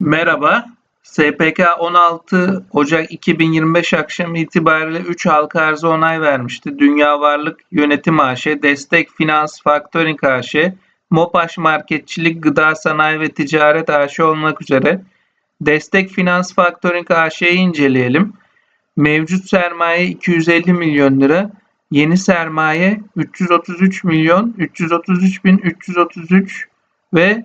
Merhaba. SPK 16 Ocak 2025 akşam itibariyle 3 halka arzı onay vermişti. Dünya Varlık Yönetim AŞ, Destek Finans Factoring AŞ, Mopaş Marketçilik Gıda Sanayi ve Ticaret AŞ olmak üzere Destek Finans Factoring AŞ'yi inceleyelim. Mevcut sermaye 250 milyon lira, yeni sermaye 333 milyon 333 bin 333 ve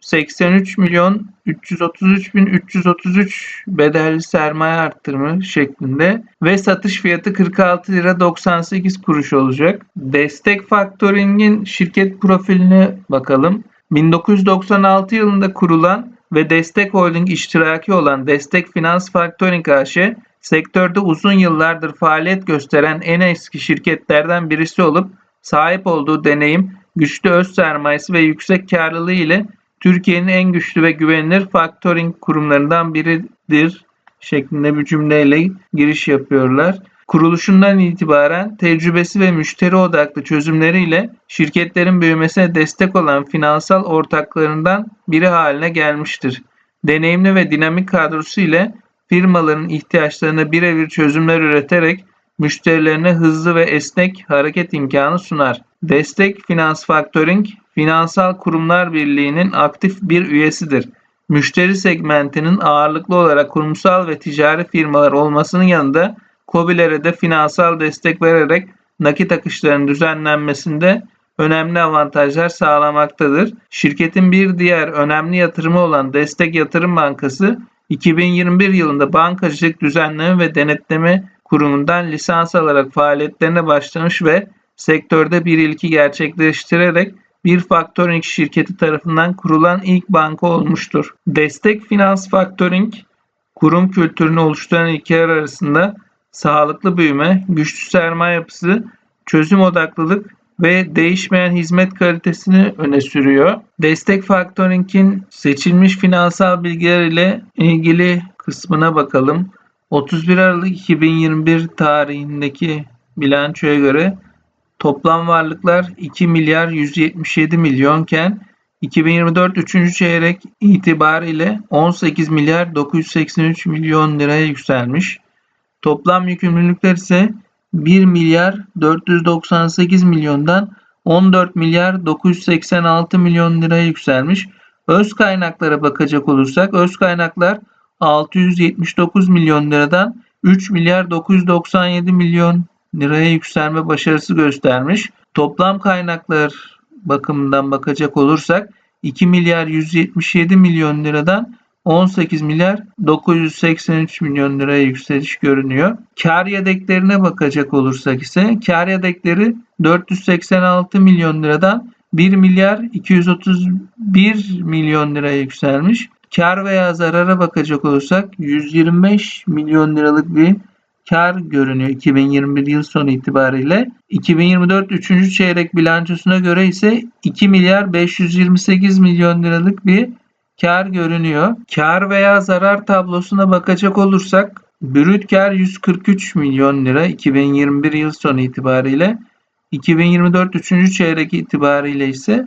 83 milyon 333 bin 333 bedelli sermaye arttırma şeklinde ve satış fiyatı 46 lira 98 kuruş olacak. Destek Factoring'in şirket profiline bakalım. 1996 yılında kurulan ve Destek Holding iştiraki olan Destek Finans Factoring AŞ, sektörde uzun yıllardır faaliyet gösteren en eski şirketlerden birisi olup sahip olduğu deneyim, güçlü öz sermayesi ve yüksek karlılığı ile Türkiye'nin en güçlü ve güvenilir factoring kurumlarından biridir şeklinde bir cümleyle giriş yapıyorlar. Kuruluşundan itibaren tecrübesi ve müşteri odaklı çözümleriyle şirketlerin büyümesine destek olan finansal ortaklarından biri haline gelmiştir. Deneyimli ve dinamik kadrosu ile firmaların ihtiyaçlarına birebir çözümler üreterek müşterilerine hızlı ve esnek hareket imkanı sunar. Destek Finans Factoring, Finansal Kurumlar Birliği'nin aktif bir üyesidir. Müşteri segmentinin ağırlıklı olarak kurumsal ve ticari firmalar olmasının yanında KOBİ'lere de finansal destek vererek nakit akışlarının düzenlenmesinde önemli avantajlar sağlamaktadır. Şirketin bir diğer önemli yatırımı olan Destek Yatırım Bankası 2021 yılında bankacılık düzenleme ve denetleme kurumundan lisans alarak faaliyetlerine başlamış ve sektörde bir ilki gerçekleştirerek bir faktöring şirketi tarafından kurulan ilk banka olmuştur. Destek Finans Faktöring, kurum kültürünü oluşturan ilkeler arasında sağlıklı büyüme, güçlü sermaye yapısı, çözüm odaklılık ve değişmeyen hizmet kalitesini öne sürüyor. Destek Faktöring'in seçilmiş finansal bilgiler ile ilgili kısmına bakalım. 31 Aralık 2021 tarihindeki bilançoya göre toplam varlıklar 2 milyar 177 milyonken 2024 3. çeyrek itibariyle 18 milyar 983 milyon liraya yükselmiş. Toplam yükümlülükler ise 1 milyar 498 milyondan 14 milyar 986 milyon liraya yükselmiş. Öz kaynaklara bakacak olursak öz kaynaklar 679 milyon liradan 3 milyar 997 milyon liraya yükselme başarısı göstermiş. Toplam kaynaklar bakımından bakacak olursak 2 milyar 177 milyon liradan 18 milyar 983 milyon liraya yükseliş görünüyor. Kar yedeklerine bakacak olursak ise kar yedekleri 486 milyon liradan 1 milyar 231 milyon liraya yükselmiş. Kar veya zarara bakacak olursak 125 milyon liralık bir kar görünüyor 2021 yıl sonu itibariyle. 2024 3. çeyrek bilançosuna göre ise 2 milyar 528 milyon liralık bir kar görünüyor. Kar veya zarar tablosuna bakacak olursak brüt kar 143 milyon lira 2021 yıl sonu itibariyle. 2024 3. çeyrek itibariyle ise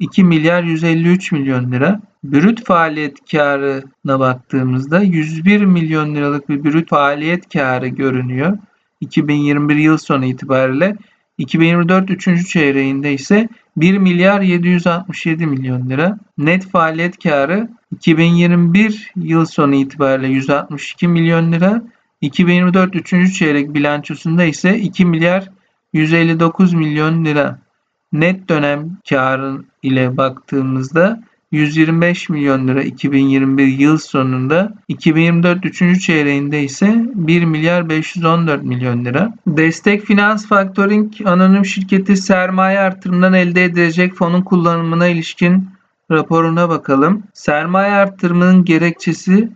2 milyar 153 milyon lira. Brüt faaliyet karına baktığımızda 101 milyon liralık bir brüt faaliyet karı görünüyor. 2021 yıl sonu itibariyle 2024 3. çeyreğinde ise 1 milyar 767 milyon lira. Net faaliyet karı 2021 yıl sonu itibariyle 162 milyon lira. 2024 3. çeyrek bilançosunda ise 2 milyar 159 milyon lira. Net dönem karı ile baktığımızda 125 milyon lira 2021 yıl sonunda 2024 3. çeyreğinde ise 1 milyar 514 milyon lira. Destek Finans Factoring anonim şirketi sermaye artırımından elde edilecek fonun kullanımına ilişkin raporuna bakalım. Sermaye artırımının gerekçesi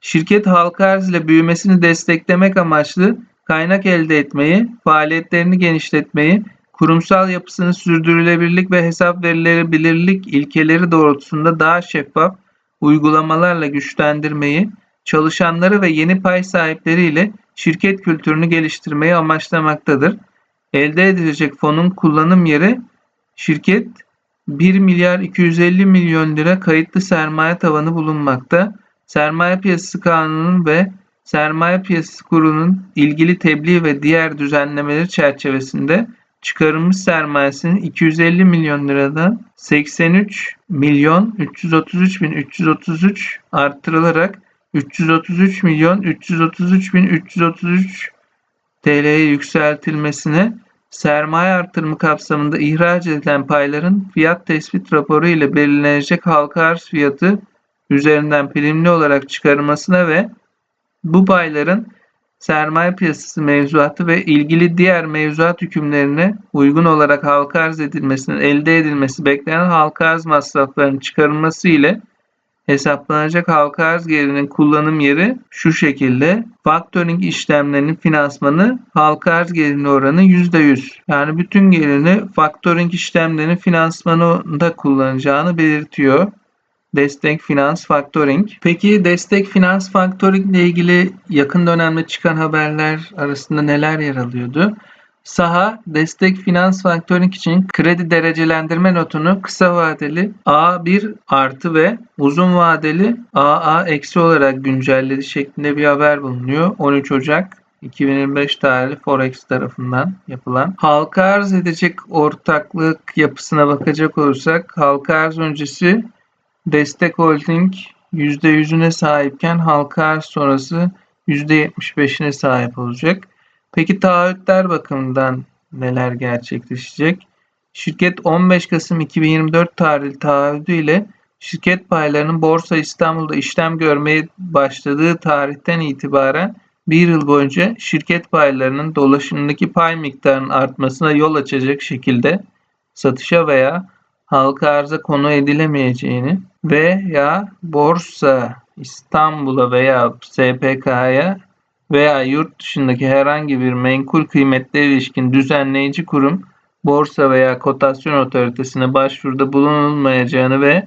şirket halka arz ile büyümesini desteklemek amaçlı kaynak elde etmeyi, faaliyetlerini genişletmeyi kurumsal yapısını sürdürülebilirlik ve hesap verilebilirlik ilkeleri doğrultusunda daha şeffaf uygulamalarla güçlendirmeyi, çalışanları ve yeni pay sahipleriyle şirket kültürünü geliştirmeyi amaçlamaktadır. Elde edilecek fonun kullanım yeri şirket 1 milyar 250 milyon lira kayıtlı sermaye tavanı bulunmakta. Sermaye Piyasası Kanunu'nun ve Sermaye Piyasası Kurulu'nun ilgili tebliğ ve diğer düzenlemeleri çerçevesinde çıkarılmış sermayesinin 250 milyon liradan 83 milyon 333 bin 333 arttırılarak 333 milyon 333 bin 333 TL'ye yükseltilmesine sermaye artırımı kapsamında ihraç edilen payların fiyat tespit raporu ile belirlenecek halka arz fiyatı üzerinden primli olarak çıkarılmasına ve bu payların sermaye piyasası mevzuatı ve ilgili diğer mevzuat hükümlerine uygun olarak halka arz edilmesinin elde edilmesi beklenen halka arz masraflarının çıkarılması ile hesaplanacak halka arz gelirinin kullanım yeri şu şekilde. Factoring işlemlerinin finansmanı halka arz gelirinin oranı %100. Yani bütün gelirini factoring işlemlerinin finansmanında kullanacağını belirtiyor. Destek Finans Factoring. Peki Destek Finans Factoring ile ilgili yakın dönemde çıkan haberler arasında neler yer alıyordu? Saha, Destek Finans Factoring için kredi derecelendirme notunu kısa vadeli A1 artı ve uzun vadeli AA eksi olarak güncelledi şeklinde bir haber bulunuyor. 13 Ocak 2025 tarihli Forex tarafından yapılan. Halka arz edecek ortaklık yapısına bakacak olursak halka arz öncesi Destek Holding %100'üne sahipken halka arz sonrası %75'ine sahip olacak. Peki taahhütler bakımından neler gerçekleşecek? Şirket 15 Kasım 2024 tarihli taahhüdü ile şirket paylarının Borsa İstanbul'da işlem görmeye başladığı tarihten itibaren bir yıl boyunca şirket paylarının dolaşımdaki pay miktarının artmasına yol açacak şekilde satışa veya halka arza konu edilemeyeceğini veya Borsa İstanbul'a veya SPK'ya veya yurt dışındaki herhangi bir menkul kıymetlere ilişkin düzenleyici kurum borsa veya kotasyon otoritesine başvuruda bulunulmayacağını ve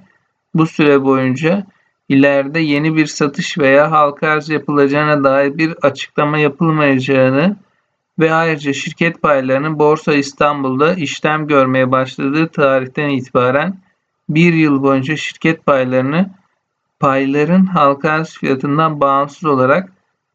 bu süre boyunca ileride yeni bir satış veya halka arz yapılacağına dair bir açıklama yapılmayacağını ve ayrıca şirket paylarının Borsa İstanbul'da işlem görmeye başladığı tarihten itibaren bir yıl boyunca şirket paylarını payların halka arz fiyatından bağımsız olarak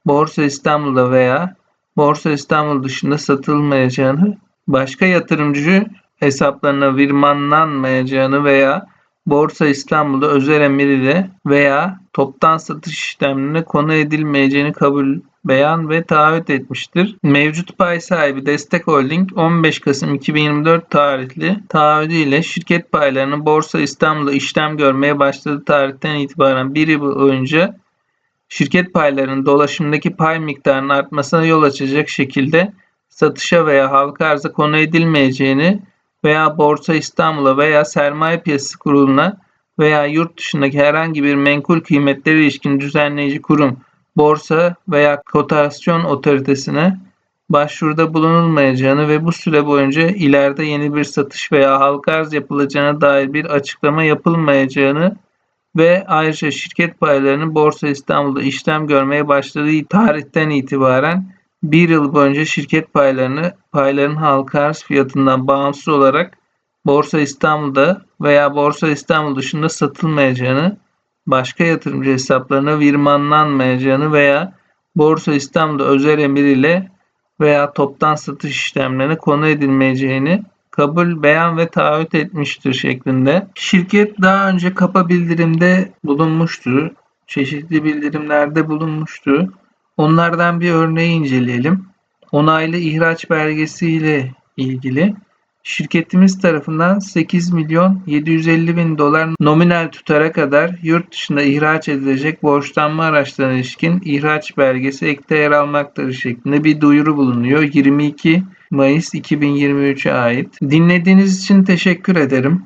Borsa İstanbul'da veya Borsa İstanbul dışında satılmayacağını, başka yatırımcı hesaplarına virmanlanmayacağını veya Borsa İstanbul'da özel emir ile veya toptan satış işlemlerine konu edilmeyeceğini kabul beyan ve taahhüt etmiştir. Mevcut pay sahibi Destek Holding 15 Kasım 2024 tarihli taahhüdü ile şirket paylarının Borsa İstanbul'da işlem görmeye başladığı tarihten itibaren bir yıl boyunca şirket paylarının dolaşımdaki pay miktarının artmasına yol açacak şekilde satışa veya halka arza konu edilmeyeceğini veya Borsa İstanbul'a veya Sermaye Piyasası Kurulu'na veya yurt dışındaki herhangi bir menkul kıymetleri ilişkin düzenleyici kurum, borsa veya kotasyon otoritesine başvuruda bulunulmayacağını ve bu süre boyunca ileride yeni bir satış veya halka arz yapılacağına dair bir açıklama yapılmayacağını ve ayrıca şirket paylarının Borsa İstanbul'da işlem görmeye başladığı tarihten itibaren bir yıl boyunca şirket paylarını payların halka arz fiyatından bağımsız olarak Borsa İstanbul'da veya Borsa İstanbul dışında satılmayacağını, başka yatırımcı hesaplarına virmanlanmayacağını veya Borsa İstanbul'da özel emir ile veya toptan satış işlemlerine konu edilmeyeceğini kabul, beyan ve taahhüt etmiştir şeklinde. Şirket daha önce kapa bildirimde bulunmuştu. Çeşitli bildirimlerde bulunmuştu. Onlardan bir örneği inceleyelim. Onaylı ihraç belgesi ile ilgili şirketimiz tarafından 8 milyon 750 bin dolar nominal tutara kadar yurt dışında ihraç edilecek borçlanma araçlarına ilişkin ihraç belgesi ekte yer almaktadır şeklinde bir duyuru bulunuyor. 22 Mayıs 2023'e ait. Dinlediğiniz için teşekkür ederim.